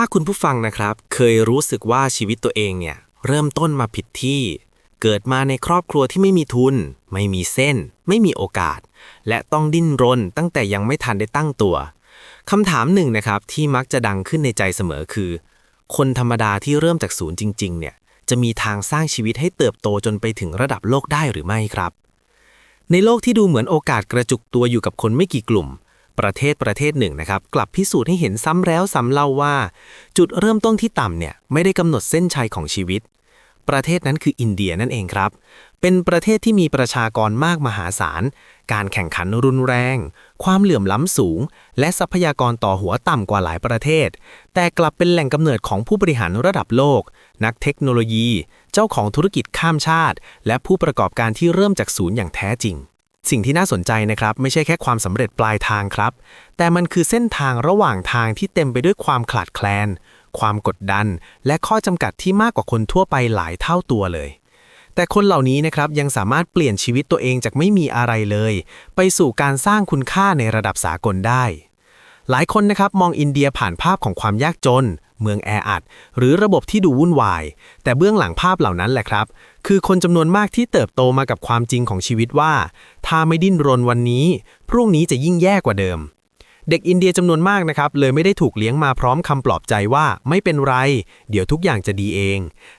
ถ้าคุณผู้ฟังนะครับ เคยรู้สึกว่าชีวิตตัวเองเนี่ย เริ่มต้นมาผิดที่ เกิดมาในครอบครัวที่ไม่มีทุน ไม่มีเส้น ไม่มีโอกาส และต้องดิ้นรนตั้งแต่ยังไม่ทันได้ตั้งตัวคำถามหนึ่งนะครับที่มักจะดังขึ้นในใจเสมอคือ คนธรรมดาที่เริ่มจากศูนย์จริง ๆ เนี่ย จะมีทางสร้างชีวิตให้เติบโตจนไปถึงระดับโลกได้หรือไม่ครับ ในโลกที่ดูเหมือนโอกาสกระจุกตัวอยู่กับคนไม่กี่กลุ่ม ประเทศประเทศหนึ่งนะครับ กลับพิสูจน์ให้เห็นซ้ำแล้วซ้ำเล่าว่า จุดเริ่มต้นที่ต่ำเนี่ยไม่ได้กำหนดเส้นชัยของชีวิต ประเทศนั้นคืออินเดียนั่นเองครับ เป็นประเทศที่มีประชากรมากมหาศาล การแข่งขันรุนแรง ความเหลื่อมล้ำสูง และทรัพยากรต่อหัวต่ำกว่าหลายประเทศ แต่กลับเป็นแหล่งกำเนิดของผู้บริหารระดับโลก นักเทคโนโลยี เจ้าของธุรกิจข้ามชาติ และผู้ประกอบการที่เริ่มจากศูนย์อย่างแท้จริง สิ่งที่น่าสนใจนะครับ ไม่ใช่แค่ความสำเร็จปลายทางครับ แต่มันคือเส้นทางระหว่างทางที่เต็มไปด้วยความขลาดแคลน ความกดดัน และข้อจำกัดที่มากกว่าคนทั่วไปหลายเท่าตัวเลย แต่คนเหล่านี้นะครับยังสามารถเปลี่ยนชีวิตตัวเองจากไม่มีอะไรเลย ไปสู่การสร้างคุณค่าในระดับสากลได้ หลายคนนะครับมองอินเดียผ่านภาพของความยากจน เมืองแออัด หรือระบบที่ดูวุ่นวาย แต่เบื้องหลังภาพเหล่านั้นแหละครับ คือคนจำนวนมากที่เติบโตมากับความจริงของชีวิตว่า ถ้าไม่ดิ้นรนวันนี้ พรุ่งนี้จะยิ่งแย่กว่าเดิม เด็กอินเดียจำนวนมากนะครับ เลยไม่ได้ถูกเลี้ยงมาพร้อมคำปลอบใจว่าไม่เป็นไร เดี๋ยวทุกอย่างจะดีเอง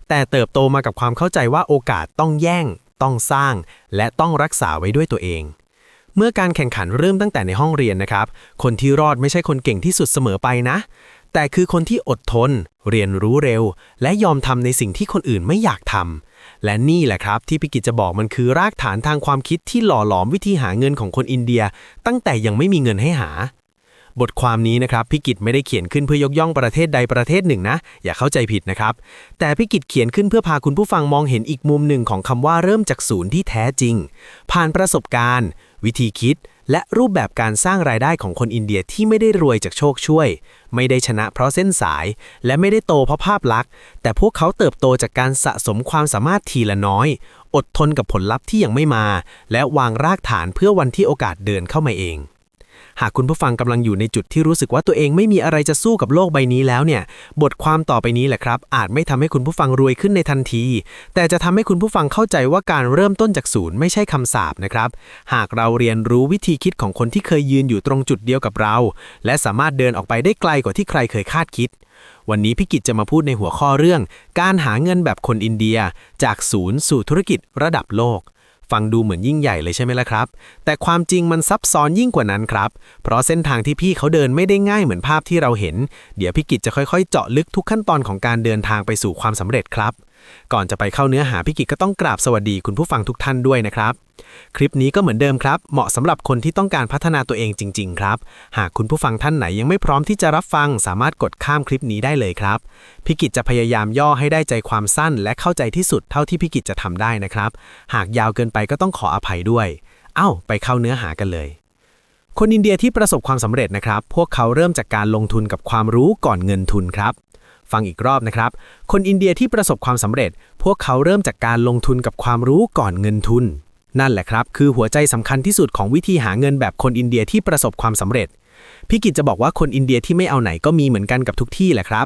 แต่เติบโตมากับความเข้าใจว่าโอกาสต้องแย่ง ต้องสร้าง และต้องรักษาไว้ด้วยตัวเองเมื่อการแข่งขันเริ่มตั้งแต่ในห้องเรียนนะครับ คนที่รอดไม่ใช่คนเก่งที่สุดเสมอไปนะ แต่คือคนที่อดทน เรียนรู้เร็ว และยอมทำในสิ่งที่คนอื่นไม่อยากทำและนี่แหละครับที่พี่กิจจะบอกมันคือรากฐานทางความคิดที่หล่อหลอมวิธีหาเงินของคนอินเดีย ตั้งแต่ยังไม่มีเงินให้หา บทความนี้นะครับพี่กิจไม่ได้เขียนขึ้นเพื่อยกย่องประเทศใดประเทศหนึ่งนะ อย่าเข้าใจผิดนะครับ แต่พี่กิจเขียนขึ้นเพื่อพาคุณผู้ฟังมองเห็นอีกมุมหนึ่งของคำว่าเริ่มจากศูนย์ที่แท้จริง ผ่านประสบการณ์ วิธีคิด และรูปแบบการสร้างรายได้ของคนอินเดียที่ไม่ได้รวยจากโชคช่วย ไม่ได้ชนะเพราะเส้นสาย และไม่ได้โตเพราะภาพลักษณ์ แต่พวกเขาเติบโตจากการสะสมความสามารถทีละน้อย อดทนกับผลลัพธ์ที่ยังไม่มา และวางรากฐานเพื่อวันที่โอกาสเดินเข้ามาเอง หากคุณผู้ฟังกำลังอยู่ในจุดที่รู้สึกว่าตัวเองไม่มีอะไรจะสู้กับโลกใบนี้แล้วเนี่ย บทความต่อไปนี้แหละครับ อาจไม่ทำให้คุณผู้ฟังรวยขึ้นในทันที แต่จะทำให้คุณผู้ฟังเข้าใจว่าการเริ่มต้นจากศูนย์ไม่ใช่คำสาปนะครับ หากเราเรียนรู้วิธีคิดของคนที่เคยยืนอยู่ตรงจุดเดียวกับเรา และสามารถเดินออกไปได้ไกลกว่าที่ใครเคยคาดคิดวันนี้พี่กิจจะมาพูดในหัวข้อเรื่อง การหาเงินแบบคนอินเดีย จากศูนย์สู่ธุรกิจระดับโลก ฟังดูเหมือนยิ่งใหญ่เลยใช่ไหมล่ะครับ แต่ความจริงมันซับซ้อนยิ่งกว่านั้นครับ เพราะเส้นทางที่พี่เขาเดินไม่ได้ง่ายเหมือนภาพที่เราเห็น เดี๋ยวพี่กิจจะค่อยๆ เจาะลึกทุกขั้นตอนของการเดินทางไปสู่ความสำเร็จครับ ก่อนจะไปเข้าเนื้อหาพี่กิจก็ต้องกราบสวัสดีคุณผู้ฟังทุกท่านด้วยนะครับ คลิปนี้ก็เหมือนเดิมครับ เหมาะสำหรับคนที่ต้องการพัฒนาตัวเองจริง ๆ ครับ หากคุณผู้ฟังท่านไหนยังไม่พร้อมที่จะรับฟัง สามารถกดข้ามคลิปนี้ได้เลยครับพี่กิจจะพยายามย่อให้ได้ใจความสั้น และเข้าใจที่สุดเท่าที่พี่กิจจะทำได้นะครับ หากยาวเกินไปก็ต้องขออภัยด้วย เอ้า ไปเข้าเนื้อหากันเลยคนอินเดียที่ประสบความสำเร็จนะครับ พวกเขาเริ่มจากการลงทุนกับความรู้ก่อนเงินทุนครับ ฟังอีกรอบนะครับ คนอินเดียที่ประสบความสำเร็จ พวกเขาเริ่มจากการลงทุนกับความรู้ก่อนเงินทุน นั่นแหละครับ คือหัวใจสำคัญที่สุดของวิธีหาเงินแบบคนอินเดียที่ประสบความสำเร็จพี่กิจจะบอกว่าคนอินเดียที่ไม่เอาไหนก็มีเหมือนกันกับทุกที่แหละครับ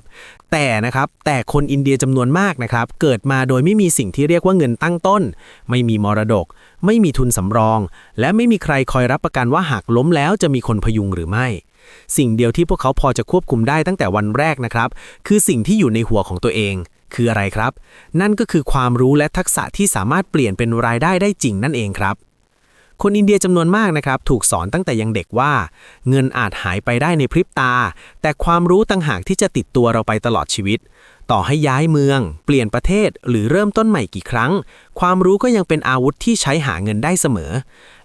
แต่นะครับ แต่คนอินเดียจำนวนมากนะครับ เกิดมาโดยไม่มีสิ่งที่เรียกว่าเงินตั้งต้น ไม่มีมรดก ไม่มีทุนสำรอง และไม่มีใครคอยรับประกันว่าหากล้มแล้วจะมีคนพยุงหรือไม่ สิ่งเดียวที่พวกเขาพอจะควบคุมได้ตั้งแต่วันแรกนะครับ คือสิ่งที่อยู่ในหัวของตัวเอง คืออะไรครับ นั่นก็คือความรู้และทักษะที่สามารถเปลี่ยนเป็นรายได้ได้จริงนั่นเองครับ คนอินเดียจำนวนมากนะครับ ถูกสอนตั้งแต่ยังเด็กว่า เงินอาจหายไปได้ในพริบตา แต่ความรู้ต่างหากที่จะติดตัวเราไปตลอดชีวิต ต่อให้ย้ายเมือง เปลี่ยนประเทศหรือเริ่มต้นใหม่กี่ครั้ง ความรู้ก็ยังเป็นอาวุธที่ใช้หาเงินได้เสมอ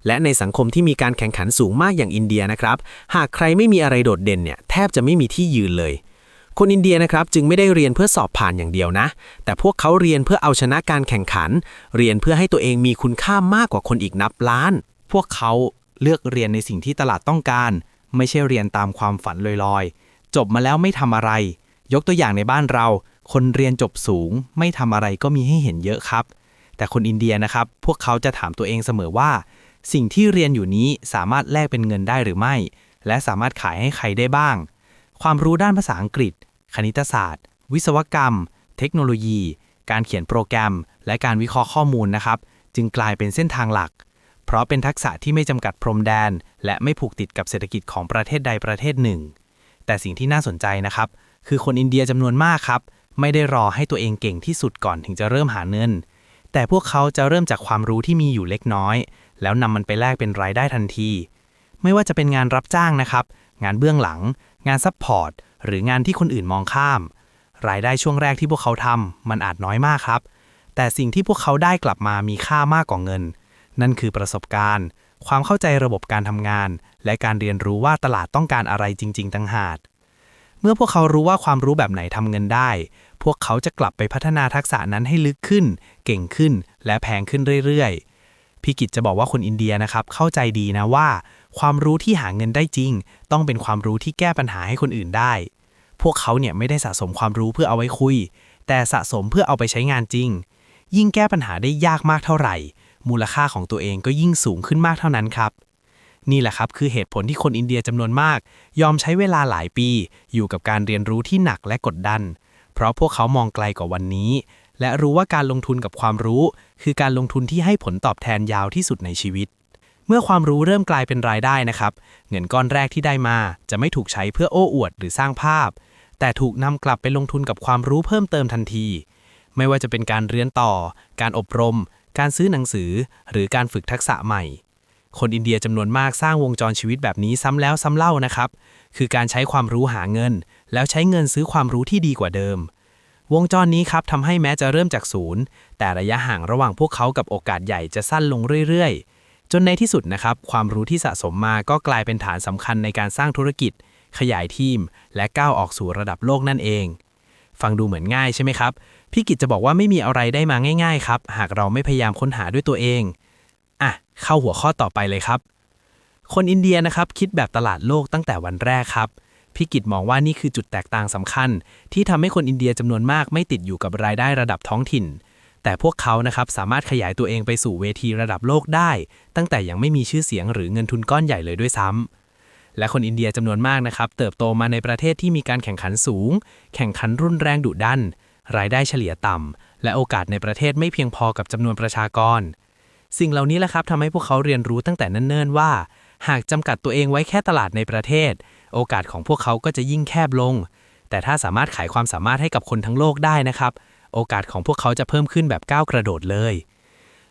และในสังคมที่มีการแข่งขันสูงมากอย่างอินเดียนะครับ หากใครไม่มีอะไรโดดเด่นเนี่ยแทบจะไม่มีที่ยืนเลย คนอินเดียนะครับจึงไม่ได้เรียนเพื่อสอบผ่านอย่างเดียวนะ แต่พวกเขาเรียนเพื่อเอาชนะการแข่งขัน เรียนเพื่อให้ตัวเองมีคุณค่ามากกว่าคนอีกนับล้าน พวกเขาเลือกเรียนในสิ่งที่ตลาดต้องการ ไม่ใช่เรียนตามความฝันลอยๆ จบมาแล้วไม่ทำอะไร ยกตัวอย่างในบ้านเรา คนเรียนจบสูง ไม่ทำอะไรก็มีให้เห็นเยอะครับ แต่คนอินเดียนะครับ พวกเขาจะถามตัวเองเสมอว่า สิ่งที่เรียนอยู่นี้สามารถแลกเป็นเงินได้หรือไม่ และสามารถขายให้ใครได้บ้าง ความรู้ด้านภาษาอังกฤษ คณิตศาสตร์ วิศวกรรม เทคโนโลยี การเขียนโปรแกรม และการวิเคราะห์ข้อมูลนะครับ จึงกลายเป็นเส้นทางหลัก เพราะเป็นทักษะที่ไม่จำกัดพรมแดน และไม่ผูกติดกับเศรษฐกิจของประเทศใดประเทศหนึ่ง แต่สิ่งที่น่าสนใจนะครับ คือคนอินเดียจำนวนมากครับ ไม่ได้รอให้ตัวเองเก่งที่สุดก่อนถึงจะเริ่มหาเงิน แต่พวกเขาจะเริ่มจากความรู้ที่มีอยู่เล็กน้อย แล้วนำมันไปแลกเป็นรายได้ทันที ไม่ว่าจะเป็นงานรับจ้างนะครับ งานเบื้องหลัง งานซัพพอร์ต หรืองานที่คนอื่นมองข้าม รายได้ช่วงแรกที่พวกเขาทำมันอาจน้อยมากครับ แต่สิ่งที่พวกเขาได้กลับมามีค่ามากกว่าเงิน นั่นคือประสบการณ์ ความเข้าใจระบบการทำงาน และการเรียนรู้ว่าตลาดต้องการอะไรจริง ๆต่างหาก เมื่อพวกเขารู้ว่าความรู้แบบไหนทำเงินได้ พวกเขาจะกลับไปพัฒนาทักษะนั้นให้ลึกขึ้น เก่งขึ้น และแพงขึ้นเรื่อยๆ พี่กิจจะบอกว่าคนอินเดียนะครับ เข้าใจดีนะว่า ความรู้ที่หาเงินได้จริง ต้องเป็นความรู้ที่แก้ปัญหาให้คนอื่นได้ พวกเขาเนี่ยไม่ได้สะสมความรู้เพื่อเอาไว้คุย แต่สะสมเพื่อเอาไปใช้งานจริง ยิ่งแก้ปัญหาได้ยากมากเท่าไหร่ มูลค่าของตัวเองก็ยิ่งสูงขึ้นมากเท่านั้นครับ นี่แหละครับคือเหตุผลที่คนอินเดียจำนวนมาก ยอมใช้เวลาหลายปี อยู่กับการเรียนรู้ที่หนักและกดดัน เพราะพวกเขามองไกลกว่าวันนี้ และรู้ว่าการลงทุนกับความรู้ คือการลงทุนที่ให้ผลตอบแทนยาวที่สุดในชีวิต เมื่อความรู้เริ่มกลายเป็นรายได้นะครับ เงินก้อนแรกที่ได้มา จะไม่ถูกใช้เพื่อโอ้อวดหรือสร้างภาพ แต่ถูกนำกลับไปลงทุนกับความรู้เพิ่มเติมทันที ไม่ว่าจะเป็นการเรียนต่อ การอบรม การซื้อหนังสือ หรือการฝึกทักษะใหม่ คนอินเดียจำนวนมากสร้างวงจรชีวิตแบบนี้ซ้ำแล้วซ้ำเล่านะครับ คือการใช้ความรู้หาเงิน แล้วใช้เงินซื้อความรู้ที่ดีกว่าเดิม วงจรนี้ครับทำให้แม้จะเริ่มจากศูนย์ แต่ระยะห่างระหว่างพวกเขากับโอกาสใหญ่จะสั้นลงเรื่อยๆ จนในที่สุดนะครับ ความรู้ที่สะสมมาก็กลายเป็นฐานสำคัญในการสร้างธุรกิจ ขยายทีม และก้าวออกสู่ระดับโลกนั่นเอง ฟังดูเหมือนง่ายใช่ไหมครับพี่กิจจะบอกว่าไม่มีอะไรได้มาง่าย ๆ ครับ หากเราไม่พยายามค้นหาด้วยตัวเอง อะ เข้าหัวข้อต่อไปเลยครับ คนอินเดียนะครับคิดแบบตลาดโลกตั้งแต่วันแรกครับพี่กิจมองว่านี่คือจุดแตกต่างสำคัญ ที่ทำให้คนอินเดียจำนวนมากไม่ติดอยู่กับรายได้ระดับท้องถิ่น แต่พวกเขานะครับสามารถขยายตัวเองไปสู่เวทีระดับโลกได้ ตั้งแต่ยังไม่มีชื่อเสียงหรือเงินทุนก้อนใหญ่เลยด้วยซ้ำและคนอินเดียจำนวนมากนะครับเติบโตมาในประเทศที่มีการแข่งขันสูง แข่งขันรุนแรงดุดัน รายได้เฉลี่ยต่ำและโอกาสในประเทศไม่เพียงพอกับจำนวนประชากร สิ่งเหล่านี้แหละครับทำให้พวกเขาเรียนรู้ตั้งแต่เนิ่นๆว่า หากจำกัดตัวเองไว้แค่ตลาดในประเทศ โอกาสของพวกเขาก็จะยิ่งแคบลง แต่ถ้าสามารถขายความสามารถให้กับคนทั้งโลกได้นะครับ โอกาสของพวกเขาจะเพิ่มขึ้นแบบก้าวกระโดดเลย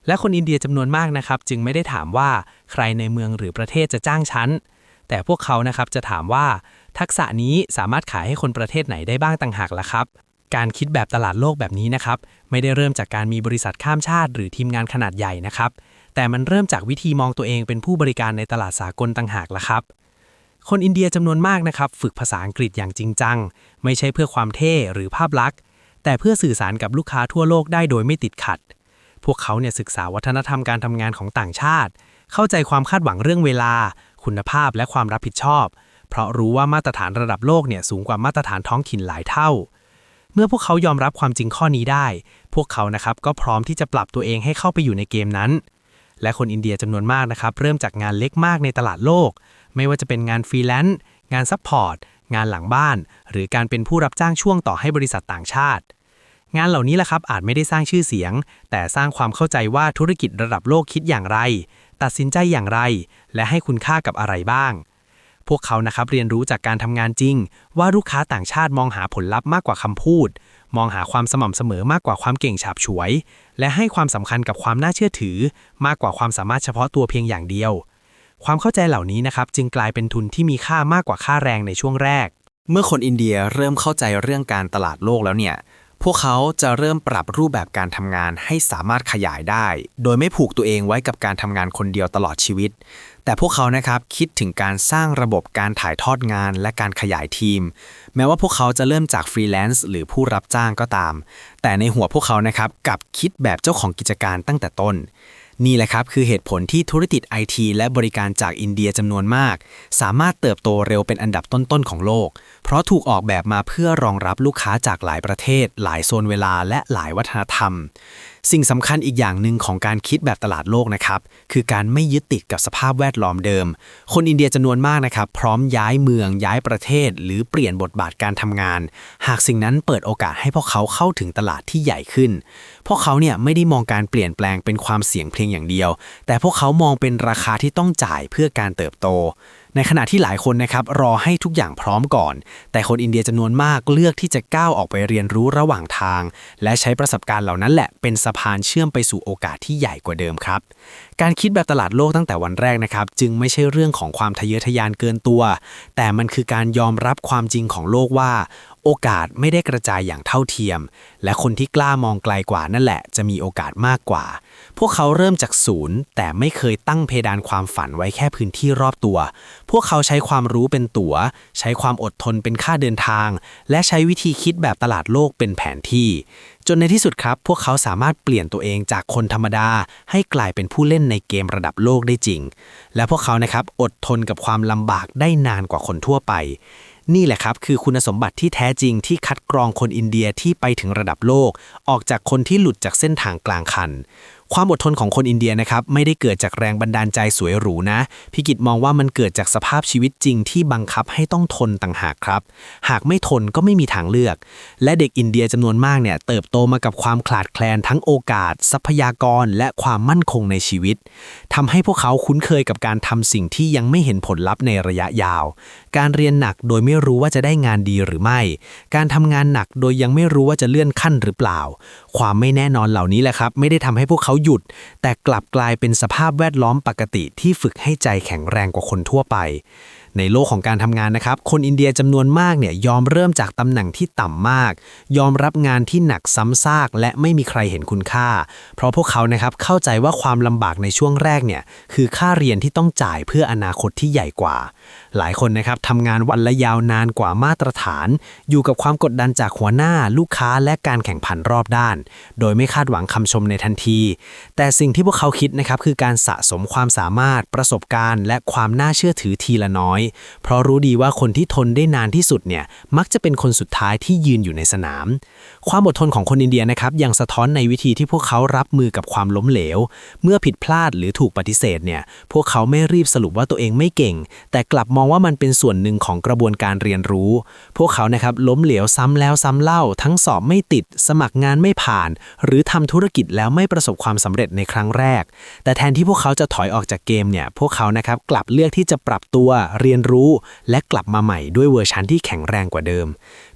และคนอินเดียจำนวนมากนะครับ จึงไม่ได้ถามว่าใครในเมืองหรือประเทศจะจ้างฉันแต่พวกเขานะครับจะถามว่า ทักษะนี้สามารถขายให้คนประเทศไหนได้บ้างต่างหากล่ะครับ การคิดแบบตลาดโลกแบบนี้นะครับ ไม่ได้เริ่มจากการมีบริษัทข้ามชาติ หรือทีมงานขนาดใหญ่นะครับ แต่มันเริ่มจากวิธีมองตัวเองเป็นผู้บริการในตลาดสากลต่างหากละครับ คนอินเดียจำนวนมากนะครับ ฝึกภาษาอังกฤษอย่างจริงจัง ไม่ใช่เพื่อความเท่หรือภาพลักษณ์ แต่เพื่อสื่อสารกับลูกค้าทั่วโลกได้โดยไม่ติดขัด พวกเขาเนี่ยศึกษาวัฒนธรรมการทำงานของต่างชาติ เข้าใจความคาดหวังเรื่องเวลา คุณภาพและความรับผิดชอบ เพราะรู้ว่ามาตรฐานระดับโลกเนี่ยสูงกว่ามาตรฐานท้องถิ่นหลายเท่า มื่อพวกเขายอมรับความจริงข้อนี้ได้ พวกเขานะครับก็พร้อมที่จะปรับตัวเองให้เข้าไปอยู่ในเกมนั้น และคนอินเดียจำนวนมากนะครับเริ่มจากงานเล็กมากในตลาดโลก ไม่ว่าจะเป็นงานฟรีแลนซ์งานซัพพอร์ตงานหลังบ้าน หรือการเป็นผู้รับจ้างช่วงต่อให้บริษัทต่างชาติ งานเหล่านี้แหละครับอาจไม่ได้สร้างชื่อเสียง แต่สร้างความเข้าใจว่าธุรกิจระดับโลกคิดอย่างไร ตัดสินใจอย่างไร และให้คุณค่ากับอะไรบ้าง พวกเขานะครับเรียนรู้จากการทำงานจริง ว่าลูกค้าต่างชาติมองหาผลลัพธ์มากกว่าคำพูด มองหาความสม่ำเสมอมากกว่าความเก่งฉาบฉวย และให้ความสำคัญกับความน่าเชื่อถือ มากกว่าความสามารถเฉพาะตัวเพียงอย่างเดียว ความเข้าใจเหล่านี้นะครับจึงกลายเป็นทุนที่มีค่ามากกว่าค่าแรงในช่วงแรก เมื่อคนอินเดียเริ่มเข้าใจเรื่องการตลาดโลกแล้วเนี่ยพวกเขาจะเริ่มปรับรูปแบบการทำงานให้สามารถขยายได้ โดยไม่ผูกตัวเองไว้กับการทำงานคนเดียวตลอดชีวิต แต่พวกเขานะครับคิดถึงการสร้างระบบการถ่ายทอดงานและการขยายทีม แม้ว่าพวกเขาจะเริ่มจากฟรีแลนซ์หรือผู้รับจ้างก็ตาม แต่ในหัวพวกเขานะครับกับคิดแบบเจ้าของกิจการตั้งแต่ต้น นี่แหละครับคือเหตุผลที่ธุรกิจไอทีและบริการจากอินเดียจำนวนมาก สามารถเติบโตเร็วเป็นอันดับต้นๆของโลก เพราะถูกออกแบบมาเพื่อรองรับลูกค้าจากหลายประเทศ หลายโซนเวลาและหลายวัฒนธรรม สิ่งสำคัญอีกอย่างหนึ่งของการคิดแบบตลาดโลกนะครับ คือการไม่ยึดติดกับสภาพแวดล้อมเดิม คนอินเดียจำนวนมากนะครับ พร้อมย้ายเมืองย้ายประเทศ หรือเปลี่ยนบทบาทการทำงาน หากสิ่งนั้นเปิดโอกาสให้พวกเขาเข้าถึงตลาดที่ใหญ่ขึ้น พวกเขาเนี่ยไม่ได้มองการเปลี่ยนแปลงเป็นความเสี่ยงเพียงอย่างเดียว แต่พวกเขามองเป็นราคาที่ต้องจ่ายเพื่อการเติบโต ในขณะที่หลายคนนะครับรอให้ทุกอย่างพร้อมก่อน แต่คนอินเดียจำนวนมากเลือกที่จะก้าวออกไปเรียนรู้ระหว่างทาง และใช้ประสบการณ์เหล่านั้นแหละเป็นสะพานเชื่อมไปสู่โอกาสที่ใหญ่กว่าเดิมครับ การคิดแบบตลาดโลกตั้งแต่วันแรกนะครับ จึงไม่ใช่เรื่องของความทะเยอทะยานเกินตัว แต่มันคือการยอมรับความจริงของโลกว่า โอกาสไม่ได้กระจายอย่างเท่าเทียม และคนที่กล้ามองไกลกว่านั่นแหละ จะมีโอกาสมากกว่า พวกเขาเริ่มจากศูนย์ แต่ไม่เคยตั้งเพดานความฝันไว้แค่พื้นที่รอบตัว พวกเขาใช้ความรู้เป็นตัว๋ว ใช้ความอดทนเป็นค่าเดินทาง และใช้วิธีคิดแบบตลาดโลกเป็นแผนที่ จนในที่สุดครับ พวกเขาสามารถเปลี่ยนตัวเองจากคนธรรมดา ให้กลายเป็นผู้เล่นในเกมระดับโลกได้จริง และพวกเขานะครับอดทนกับความลำบากได้นานกว่าคนทั่วไปนี่แหละครับ คือคุณสมบัติที่แท้จริงที่คัดกรองคนอินเดียที่ไปถึงระดับโลก ออกจากคนที่หลุดจากเส้นทางกลางคัน ความอดทนของคนอินเดียนะครับไม่ได้เกิดจากแรงบันดาลใจสวยหรูนะพิกิตมองว่ามันเกิดจากสภาพชีวิตจริงที่บังคับให้ต้องทนต่างหากครับ หากไม่ทนก็ไม่มีทางเลือก และเด็กอินเดียจำนวนมากเนี่ยเติบโตมากับความขาดแคลนทั้งโอกาส ทรัพยากร และความมั่นคงในชีวิตทำให้พวกเขาคุ้นเคยกับการทำสิ่งที่ยังไม่เห็นผลลัพธ์ในระยะยาว การเรียนหนักโดยไม่รู้ว่าจะได้งานดีหรือไม่ การทำงานหนักโดยยังไม่รู้ว่าจะเลื่อนขั้นหรือเปล่าความไม่แน่นอนเหล่านี้แหละครับ ไม่ได้ทำให้พวกเขาหยุด แต่กลับกลายเป็นสภาพแวดล้อมปกติที่ฝึกให้ใจแข็งแรงกว่าคนทั่วไป ในโลกของการทำงานนะครับ คนอินเดียจำนวนมากเนี่ยยอมเริ่มจากตำแหน่งที่ต่ำมาก ยอมรับงานที่หนักซ้ำซาก และไม่มีใครเห็นคุณค่า เพราะพวกเขานะครับเข้าใจว่าความลำบากในช่วงแรกเนี่ยคือค่าเรียนที่ต้องจ่ายเพื่ออนาคตที่ใหญ่กว่าหลายคนนะครับทำงานวันละยาวนานกว่ามาตรฐาน อยู่กับความกดดันจากหัวหน้าลูกค้าและการแข่งขันรอบด้าน โดยไม่คาดหวังคำชมในทันที แต่สิ่งที่พวกเขาคิดนะครับคือการสะสมความสามารถ ประสบการณ์ และความน่าเชื่อถือทีละน้อย เพราะรู้ดีว่าคนที่ทนได้นานที่สุดเนี่ยมักจะเป็นคนสุดท้ายที่ยืนอยู่ในสนาม ความอดทนของคนอินเดียนะครับยังสะท้อนในวิธีที่พวกเขารับมือกับความล้มเหลว เมื่อผิดพลาดหรือถูกปฏิเสธเนี่ยพวกเขาไม่รีบสรุปว่าตัวเองไม่เก่ง แต่กลับมองว่ามันเป็นส่วนหนึ่งของกระบวนการเรียนรู้ พวกเขานะครับล้มเหลวซ้ำแล้วซ้ำเล่า ทั้งสอบไม่ติด สมัครงานไม่ผ่าน หรือทำธุรกิจแล้วไม่ประสบความสำเร็จในครั้งแรก แต่แทนที่พวกเขาจะถอยออกจากเกมเนี่ยพวกเขานะครับกลับเลือกที่จะปรับตัวเรียนรู้ และกลับมาใหม่ด้วยเวอร์ชันที่แข็งแรงกว่าเดิม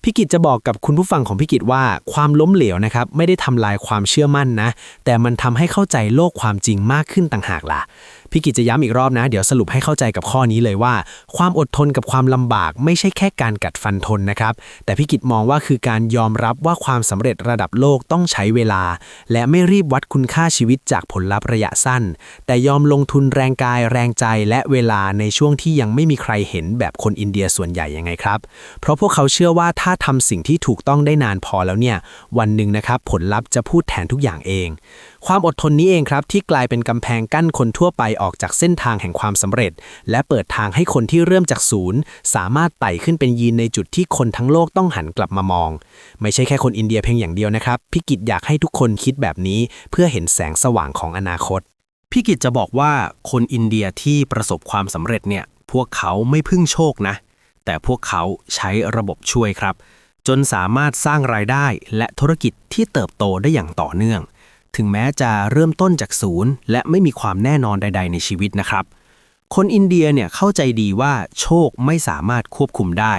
พี่กิจจะบอกกับคุณผู้ฟังของพี่กิจว่าความล้มเหลวนะครับไม่ได้ทำลายความเชื่อมั่นนะ แต่มันทำให้เข้าใจโลกความจริงมากขึ้นต่างหากล่ะ พี่กิจจะย้ำอีกรอบนะ เดี๋ยวสรุปให้เข้าใจกับข้อนี้เลยว่า ความอดทนกับความลำบากไม่ใช่แค่การกัดฟันทนนะครับ แต่พี่กิจมองว่าคือการยอมรับว่าความสำเร็จระดับโลกต้องใช้เวลา และไม่รีบวัดคุณค่าชีวิตจากผลลัพธ์ระยะสั้น แต่ยอมลงทุนแรงกายแรงใจและเวลาในช่วงที่ยังไม่มีใครเห็นแบบคนอินเดียส่วนใหญ่ยังไงครับ เพราะพวกเขาเชื่อว่าถ้าทำสิ่งที่ถูกต้องได้นานพอแล้วเนี่ย วันหนึ่งนะครับผลลัพธ์จะพูดแทนทุกอย่างเอง ความอดทนนี้เองครับที่กลายเป็นกำแพงกั้นคนทั่วไปออกจากเส้นทางแห่งความสำเร็จ และเปิดทางให้คนที่เริ่มจากศูนย์ สามารถไต่ขึ้นเป็นยีนในจุดที่คนทั้งโลกต้องหันกลับมามอง ไม่ใช่แค่คนอินเดียเพียงอย่างเดียวนะครับพี่กิจอยากให้ทุกคนคิดแบบนี้ เพื่อเห็นแสงสว่างของอนาคตพี่กิจจะบอกว่าคนอินเดียที่ประสบความสำเร็จเนี่ยพวกเขาไม่พึ่งโชคนะ แต่พวกเขาใช้ระบบช่วยครับ จนสามารถสร้างรายได้และธุรกิจที่เติบโตได้อย่างต่อเนื่อง ถึงแม้จะเริ่มต้นจากศูนย์ และไม่มีความแน่นอนใด ๆ ในชีวิตนะครับ คนอินเดียเนี่ยเข้าใจดีว่าโชคไม่สามารถควบคุมได้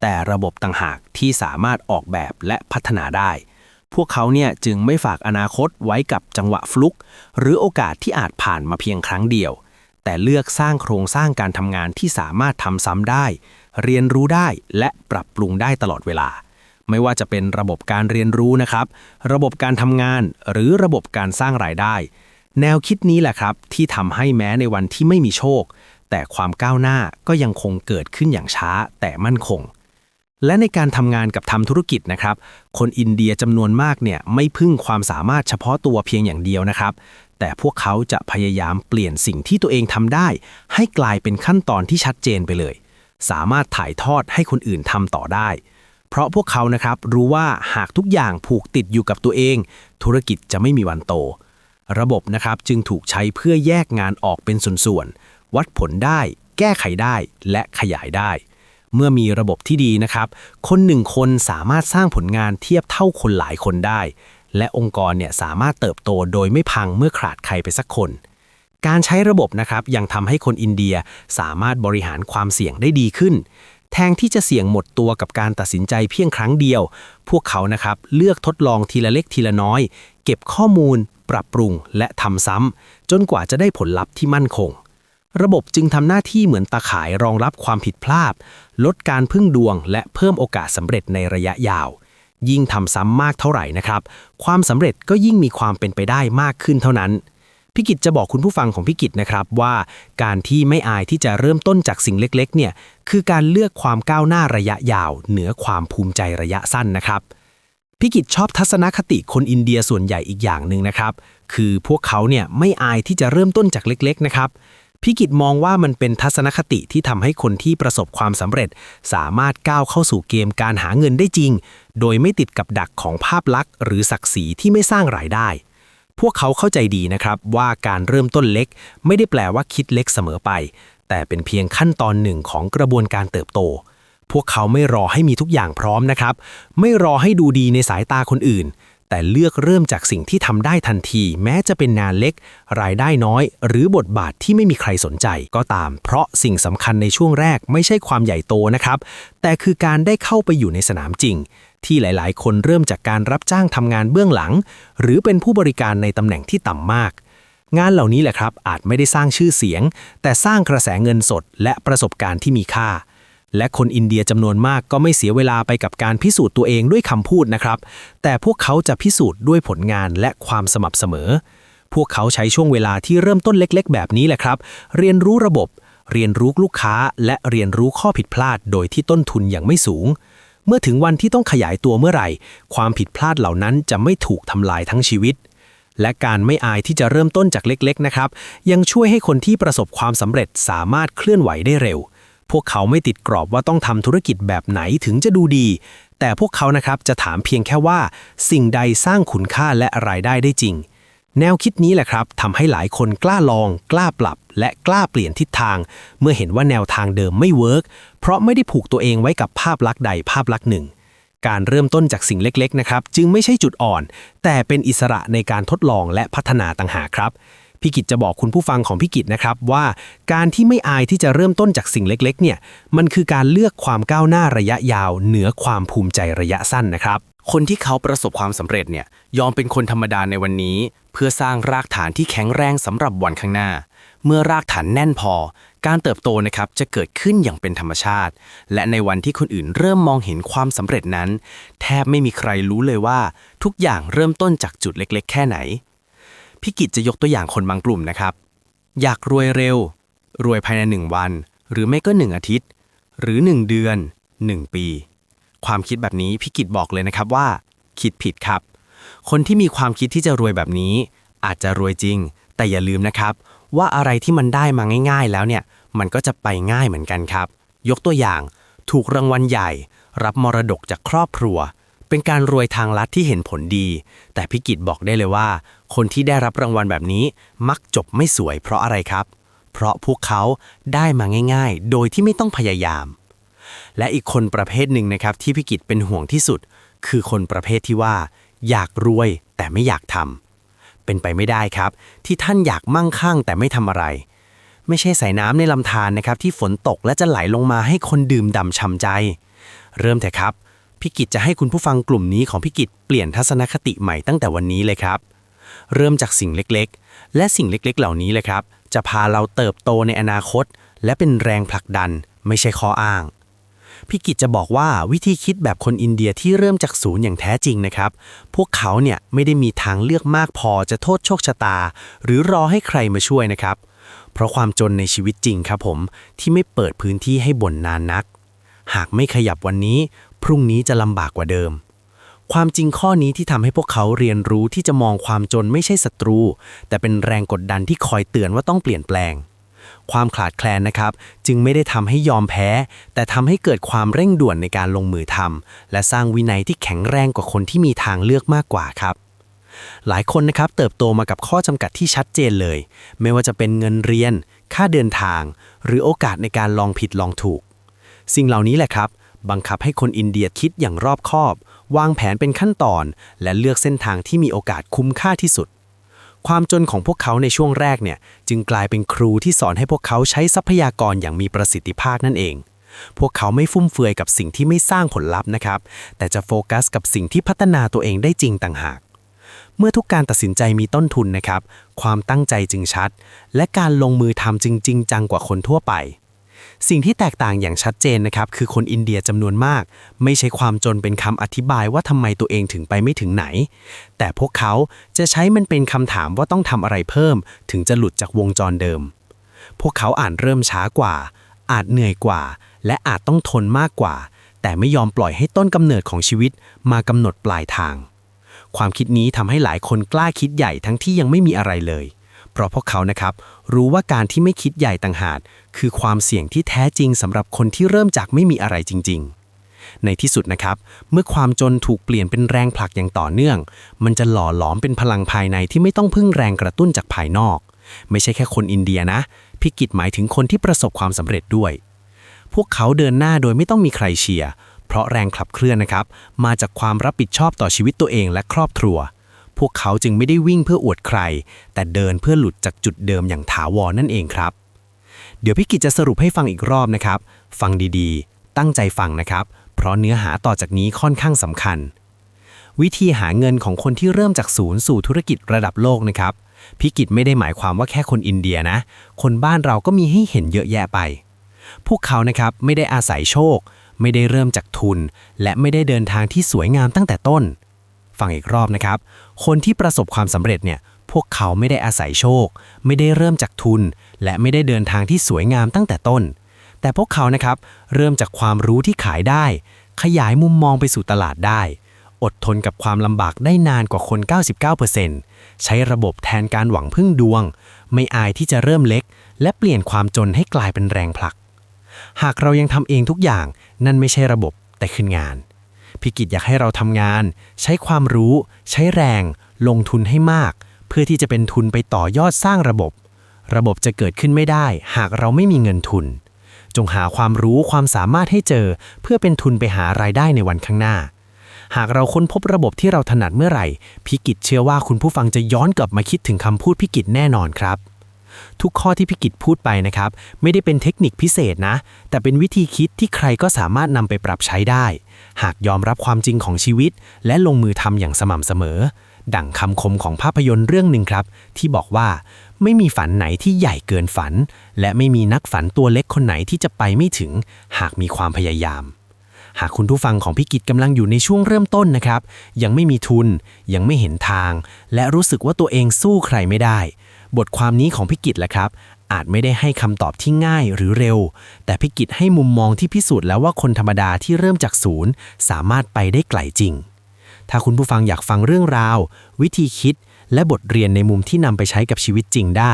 แต่ระบบต่างหากที่สามารถออกแบบและพัฒนาได้ พวกเขาเนี่ยจึงไม่ฝากอนาคตไว้กับจังหวะฟลุก หรือโอกาสที่อาจผ่านมาเพียงครั้งเดียว แต่เลือกสร้างโครงสร้างการทำงานที่สามารถทำซ้ำได้ เรียนรู้ได้และปรับปรุงได้ตลอดเวลา ไม่ว่าจะเป็นระบบการเรียนรู้นะครับ ระบบการทำงาน หรือระบบการสร้างรายได้ แนวคิดนี้แหละครับ ที่ทำให้แม้ในวันที่ไม่มีโชค แต่ความก้าวหน้าก็ยังคงเกิดขึ้นอย่างช้าแต่มั่นคง และในการทำงานกับทำธุรกิจนะครับ คนอินเดียจำนวนมากเนี่ยไม่พึ่งความสามารถเฉพาะตัวเพียงอย่างเดียวนะครับ แต่พวกเขาจะพยายามเปลี่ยนสิ่งที่ตัวเองทำได้ ให้กลายเป็นขั้นตอนที่ชัดเจนไปเลย สามารถถ่ายทอดให้คนอื่นทำต่อได้ เพราะพวกเขานะครับรู้ว่าหากทุกอย่างผูกติดอยู่กับตัวเอง ธุรกิจจะไม่มีวันโต ระบบนะครับจึงถูกใช้เพื่อแยกงานออกเป็นส่วนๆวัดผลได้ แก้ไขได้และขยายได้ เมื่อมีระบบที่ดีนะครับ คนหนึ่งคนสามารถสร้างผลงานเทียบเท่าคนหลายคนได้ และองค์กรเนี่ยสามารถเติบโตโดยไม่พังเมื่อขาดใครไปสักคนการใช้ระบบนะครับยังทำให้คนอินเดียสามารถบริหารความเสี่ยงได้ดีขึ้น แทนที่จะเสี่ยงหมดตัวกับการตัดสินใจเพียงครั้งเดียว พวกเขานะครับเลือกทดลองทีละเล็กทีละน้อย เก็บข้อมูล ปรับปรุง และทำซ้ำจนกว่าจะได้ผลลัพธ์ที่มั่นคง ระบบจึงทำหน้าที่เหมือนตาข่ายรองรับความผิดพลาด ลดการพึ่งดวง และเพิ่มโอกาสสำเร็จในระยะยาว ยิ่งทำซ้ำมากเท่าไหร่นะครับ ความสำเร็จก็ยิ่งมีความเป็นไปได้มากขึ้นเท่านั้น พี่กิจจะบอกคุณผู้ฟังของพี่กิจนะครับว่าการที่ไม่อายที่จะเริ่มต้นจากสิ่งเล็กๆเนี่ยคือการเลือกความก้าวหน้าระยะยาว เหนือความภูมิใจระยะสั้นนะครับพี่กิจชอบทัศนคติคนอินเดียส่วนใหญ่อีกอย่างหนึ่งนะครับ คือพวกเขาเนี่ยไม่อายที่จะเริ่มต้นจากเล็ก ๆ นะครับพี่กิจมองว่ามันเป็นทัศนคติที่ทำให้คนที่ประสบความสำเร็จ สามารถก้าวเข้าสู่เกมการหาเงินได้จริง โดยไม่ติดกับดักของภาพลักษณ์ หรือศักดิ์ศรีที่ไม่สร้างรายได้ พวกเขาเข้าใจดีนะครับว่าการเริ่มต้นเล็ก ไม่ได้แปลว่าคิดเล็กเสมอไป แต่เป็นเพียงขั้นตอนหนึ่งของกระบวนการเติบโต พวกเขาไม่รอให้มีทุกอย่างพร้อมนะครับ ไม่รอให้ดูดีในสายตาคนอื่น แต่เลือกเริ่มจากสิ่งที่ทำได้ทันที แม้จะเป็นงานเล็ก รายได้น้อย หรือบทบาทที่ไม่มีใครสนใจก็ตาม เพราะสิ่งสำคัญในช่วงแรกไม่ใช่ความใหญ่โตนะครับ แต่คือการได้เข้าไปอยู่ในสนามจริง ที่หลายๆ คนเริ่มจากการรับจ้างทำงานเบื้องหลัง หรือเป็นผู้บริการในตำแหน่งที่ต่ำมาก งานเหล่านี้แหละครับอาจไม่ได้สร้างชื่อเสียง แต่สร้างกระแสเงินสด และประสบการณ์ที่มีค่า และคนอินเดียจำนวนมากก็ไม่เสียเวลาไปกับการพิสูจน์ตัวเองด้วยคำพูดนะครับ แต่พวกเขาจะพิสูจน์ด้วยผลงานและความสม่ำเสมอ พวกเขาใช้ช่วงเวลาที่เริ่มต้นเล็ก ๆ แบบนี้แหละครับ เรียนรู้ระบบ เรียนรู้ลูกค้า และเรียนรู้ข้อผิดพลาด โดยที่ต้นทุนยังไม่สูง เมื่อถึงวันที่ต้องขยายตัวเมื่อไหร่ ความผิดพลาดเหล่านั้นจะไม่ถูกทำลายทั้งชีวิต และการไม่อายที่จะเริ่มต้นจากเล็กๆนะครับ ยังช่วยให้คนที่ประสบความสำเร็จสามารถเคลื่อนไหวได้เร็ว พวกเขาไม่ติดกรอบว่าต้องทำธุรกิจแบบไหนถึงจะดูดี แต่พวกเขานะครับจะถามเพียงแค่ว่า สิ่งใดสร้างคุณค่าและรายได้ได้จริง แนวคิดนี้แหละครับทำให้หลายคนกล้าลอง กล้าปรับ และกล้าเปลี่ยนทิศทาง เมื่อเห็นว่าแนวทางเดิมไม่เวิร์กเพราะไม่ได้ผูกตัวเองไว้กับภาพลักษณ์ใดภาพลักษณ์หนึ่ง การเริ่มต้นจากสิ่งเล็กๆนะครับ จึงไม่ใช่จุดอ่อน แต่เป็นอิสระในการทดลองและพัฒนาต่างหากครับพี่กิจจะบอกคุณผู้ฟังของพี่กิจนะครับว่าการที่ไม่อายที่จะเริ่มต้นจากสิ่งเล็กๆ เนี่ยมันคือการเลือกความก้าวหน้าระยะยาว เหนือความภูมิใจระยะสั้นนะครับ คนที่เขาประสบความสำเร็จเนี่ยยอมเป็นคนธรรมดาในวันนี้ เพื่อสร้างรากฐานที่แข็งแรงสำหรับวันข้างหน้า เมื่อรากฐานแน่นพอ การเติบโตนะครับจะเกิดขึ้นอย่างเป็นธรรมชาติ และในวันที่คนอื่นเริ่มมองเห็นความสำเร็จนั้น แทบไม่มีใครรู้เลยว่า ทุกอย่างเริ่มต้นจากจุดเล็ก ๆ แค่ไหนพี่กิจจะยกตัวอย่างคนบางกลุ่มนะครับ อยากรวยเร็ว รวยภายในหนึ่งวัน หรือไม่ก็หนึ่งอาทิตย์ หรือหนึ่งเดือนหนึ่งปี ความคิดแบบนี้พี่กิจบอกเลยนะครับว่า คิดผิดครับ คนที่มีความคิดที่จะรวยแบบนี้ อาจจะรวยจริง แต่อย่าลืมนะครับ ว่าอะไรที่มันได้มาง่าย ๆ แล้วเนี่ย มันก็จะไปง่ายเหมือนกันครับ ยกตัวอย่าง ถูกรางวัลใหญ่ รับมรดกจากครอบครัว เป็นการรวยทางลัดที่เห็นผลดี แต่พี่กิจบอกได้เลยว่า คนที่ได้รับรางวัลแบบนี้มักจบไม่สวยเพราะอะไรครับ เพราะพวกเขาได้มาง่าย ๆ โดยที่ไม่ต้องพยายาม และอีกคนประเภทหนึ่งนะครับที่พี่กิจเป็นห่วงที่สุด คือคนประเภทที่ว่า อยากรวยแต่ไม่อยากทำเป็นไปไม่ได้ครับ ที่ท่านอยากมั่งคั่งแต่ไม่ทำอะไร ไม่ใช่ใส่น้ำในลำธารนะครับ ที่ฝนตกและจะไหลลงมาให้คนดื่มด่ำช้ำใจ เริ่มแต่ครับพี่กิจจะให้คุณผู้ฟังกลุ่มนี้ของพี่กิจเปลี่ยนทัศนคติใหม่ตั้งแต่วันนี้เลยครับ เริ่มจากสิ่งเล็กๆ และสิ่งเล็กๆ เหล่านี้เลยครับ จะพาเราเติบโตในอนาคต และเป็นแรงผลักดัน ไม่ใช่ข้ออ้าง พี่กิจจะบอกว่าวิธีคิดแบบคนอินเดียที่เริ่มจากศูนย์อย่างแท้จริงนะครับ พวกเขาเนี่ยไม่ได้มีทางเลือกมากพอจะโทษโชคชะตา หรือรอให้ใครมาช่วยนะครับ เพราะความจนในชีวิตจริงครับผมที่ไม่เปิดพื้นที่ให้บ่นนานนัก หากไม่ขยับวันนี้ พรุ่งนี้จะลำบากกว่าเดิมความจริงข้อนี้ที่ทำให้พวกเขาเรียนรู้ที่จะมองความจนไม่ใช่ศัตรู แต่เป็นแรงกดดันที่คอยเตือนว่าต้องเปลี่ยนแปลง ความขาดแคลนนะครับ จึงไม่ได้ทำให้ยอมแพ้ แต่ทำให้เกิดความเร่งด่วนในการลงมือทำและสร้างวินัยที่แข็งแรงกว่าคนที่มีทางเลือกมากกว่าครับหลายคนนะครับเติบโตมากับข้อจำกัดที่ชัดเจนเลย ไม่ว่าจะเป็นเงินเรียน ค่าเดินทาง หรือโอกาสในการลองผิดลองถูก สิ่งเหล่านี้แหละครับ บังคับให้คนอินเดียคิดอย่างรอบคอบ วางแผนเป็นขั้นตอน และเลือกเส้นทางที่มีโอกาสคุ้มค่าที่สุด ความจนของพวกเขาในช่วงแรกเนี่ยจึงกลายเป็นครูที่สอนให้พวกเขาใช้ทรัพยากรอย่างมีประสิทธิภาพนั่นเอง พวกเขาไม่ฟุ่มเฟือยกับสิ่งที่ไม่สร้างผลลัพธ์นะครับ แต่จะโฟกัสกับสิ่งที่พัฒนาตัวเองได้จริงต่างหาก เมื่อทุกการตัดสินใจมีต้นทุนนะครับ ความตั้งใจจึงชัด และการลงมือทำจึงจริงจังกว่าคนทั่วไป สิ่งที่แตกต่างอย่างชัดเจนนะครับ คือคนอินเดียจำนวนมาก ไม่ใช้ความจนเป็นคำอธิบายว่าทำไมตัวเองถึงไปไม่ถึงไหน แต่พวกเขาจะใช้มันเป็นคำถามว่าต้องทำอะไรเพิ่ม ถึงจะหลุดจากวงจรเดิม พวกเขาอ่านเริ่มช้ากว่า อาจเหนื่อยกว่า และอาจต้องทนมากกว่า แต่ไม่ยอมปล่อยให้ต้นกำเนิดของชีวิต มากำหนดปลายทาง ความคิดนี้ทำให้หลายคนกล้าคิดใหญ่ทั้งที่ยังไม่มีอะไรเลย เพราะพวกเขานะครับรู้ว่าการที่ไม่คิดใหญ่ต่างหากคือความเสี่ยงที่แท้จริงสำหรับคนที่เริ่มจากไม่มีอะไรจริง ๆ ในที่สุดนะครับ เมื่อความจนถูกเปลี่ยนเป็นแรงผลักอย่างต่อเนื่อง มันจะหล่อหลอมเป็นพลังภายในที่ไม่ต้องพึ่งแรงกระตุ้นจากภายนอก ไม่ใช่แค่คนอินเดียนะ พิกิจหมายถึงคนที่ประสบความสำเร็จด้วย พวกเขาเดินหน้าโดยไม่ต้องมีใครเชียร์เพราะแรงขับเคลื่อนนะครับ มาจากความรับผิดชอบต่อชีวิตตัวเองและครอบครัว พวกเขาจึงไม่ได้วิ่งเพื่ออวดใคร แต่เดินเพื่อหลุดจากจุดเดิมอย่างถาวรนั่นเองครับ เดี๋ยวพี่กิจจะสรุปให้ฟังอีกรอบนะครับ ฟังดีๆ ตั้งใจฟังนะครับ เพราะเนื้อหาต่อจากนี้ค่อนข้างสำคัญ วิธีหาเงินของคนที่เริ่มจากศูนย์สู่ธุรกิจระดับโลกนะครับพี่กิจไม่ได้หมายความว่าแค่คนอินเดียนะ คนบ้านเราก็มีให้เห็นเยอะแยะไป พวกเขานะครับไม่ได้อาศัยโชค ไม่ได้เริ่มจากทุน และไม่ได้เดินทางที่สวยงามตั้งแต่ต้น ฟังอีกรอบนะครับ คนที่ประสบความสำเร็จเนี่ยพวกเขาไม่ได้อาศัยโชค ไม่ได้เริ่มจากทุน และไม่ได้เดินทางที่สวยงามตั้งแต่ต้น แต่พวกเขานะครับเริ่มจากความรู้ที่ขายได้ ขยายมุมมองไปสู่ตลาดได้ อดทนกับความลำบากได้นานกว่าคน 99%ใช้ระบบแทนการหวังพึ่งดวง ไม่อายที่จะเริ่มเล็ก และเปลี่ยนความจนให้กลายเป็นแรงผลัก หากเรายังทำเองทุกอย่างนั่นไม่ใช่ระบบแต่คืองาน พิกิจอยากให้เราทำงาน ใช้ความรู้ ใช้แรง ลงทุนให้มาก เพื่อที่จะเป็นทุนไปต่อยอดสร้างระบบ ระบบจะเกิดขึ้นไม่ได้ หากเราไม่มีเงินทุน จงหาความรู้ความสามารถให้เจอ เพื่อเป็นทุนไปหารายได้ในวันข้างหน้า หากเราค้นพบระบบที่เราถนัดเมื่อไหร่พิกิจเชื่อว่าคุณผู้ฟังจะย้อนกลับมาคิดถึงคำพูดพิกิจแน่นอนครับทุกข้อที่พิกิจพูดไปนะครับ ไม่ได้เป็นเทคนิคพิเศษนะ แต่เป็นวิธีคิดที่ใครก็สามารถนำไปปรับใช้ได้ หากยอมรับความจริงของชีวิต และลงมือทำอย่างสม่ำเสมอ ดั่งคำคมของภาพยนตร์เรื่องหนึ่งครับ ที่บอกว่าไม่มีฝันไหนที่ใหญ่เกินฝัน และไม่มีนักฝันตัวเล็กคนไหนที่จะไปไม่ถึง หากมีความพยายาม หากคุณผู้ฟังของพิกิจกำลังอยู่ในช่วงเริ่มต้นนะครับ ยังไม่มีทุน ยังไม่เห็นทาง และรู้สึกว่าตัวเองสู้ใครไม่ได้ บทความนี้ของพิกิจแหละครับอาจไม่ได้ให้คำตอบที่ง่ายหรือเร็ว แต่พิกิจให้มุมมองที่พิสูจน์แล้วว่าคนธรรมดาที่เริ่มจากศูนย์ สามารถไปได้ไกลจริง ถ้าคุณผู้ฟังอยากฟังเรื่องราว วิธีคิด และบทเรียนในมุมที่นำไปใช้กับชีวิตจริงได้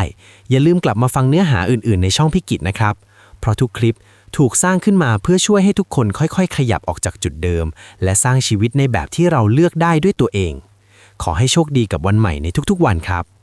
อย่าลืมกลับมาฟังเนื้อหาอื่น ๆ ในช่องพิกิจนะครับ เพราะทุกคลิปถูกสร้างขึ้นมาเพื่อช่วยให้ทุกคนค่อย ๆ ขยับออกจากจุดเดิม และสร้างชีวิตในแบบที่เราเลือกได้ด้วยตัวเอง ขอให้โชคดีกับวันใหม่ในทุกๆ วันครับ